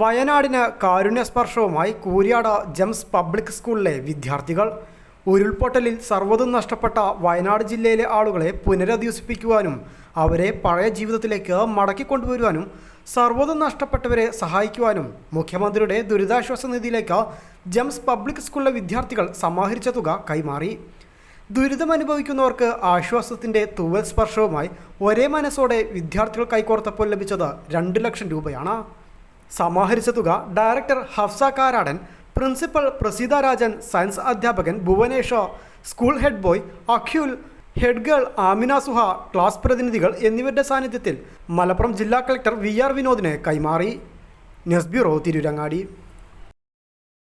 വയനാടിന് കാരുണ്യസ്പർശവുമായി കൂരിയാട gems public സ്കൂളിലെ വിദ്യാർത്ഥികൾ ഉരുൾപൊട്ടലിൽ സർവതും നഷ്ടപ്പെട്ട വയനാട് ജില്ലയിലെ ആളുകളെ പുനരധിവസിപ്പിക്കുവാനും അവരെ പഴയ ജീവിതത്തിലേക്ക് മടക്കിക്കൊണ്ടുവരുവാനും സർവതും നഷ്ടപ്പെട്ടവരെ സഹായിക്കുവാനും മുഖ്യമന്ത്രിയുടെ ദുരിതാശ്വാസ നിധിയിലേക്ക് ജംസ് പബ്ലിക് സ്കൂളിലെ വിദ്യാർത്ഥികൾ സമാഹരിച്ച തുക കൈമാറി. ദുരിതമനുഭവിക്കുന്നവർക്ക് ആശ്വാസത്തിന്റെ തൂവൽ സ്പർശവുമായി ഒരേ മനസ്സോടെ വിദ്യാർത്ഥികൾ കൈകോർത്തപ്പോൾ ലഭിച്ചത് രണ്ട് ലക്ഷം രൂപയാണ്. സമാഹരിച്ച തുക director Hafsa Karadan principal Praseetha Rajan science അധ്യാപകൻ Bhuvanesha school head boy Akhyul head girl Amina Suha class പ്രതിനിധികൾ എന്നിവരുടെ സാന്നിധ്യത്തിൽ മലപ്പുറം ജില്ലാ കളക്ടർ വി ആർ വിനോദിന് കൈമാറി. News bureau Tirurangadi.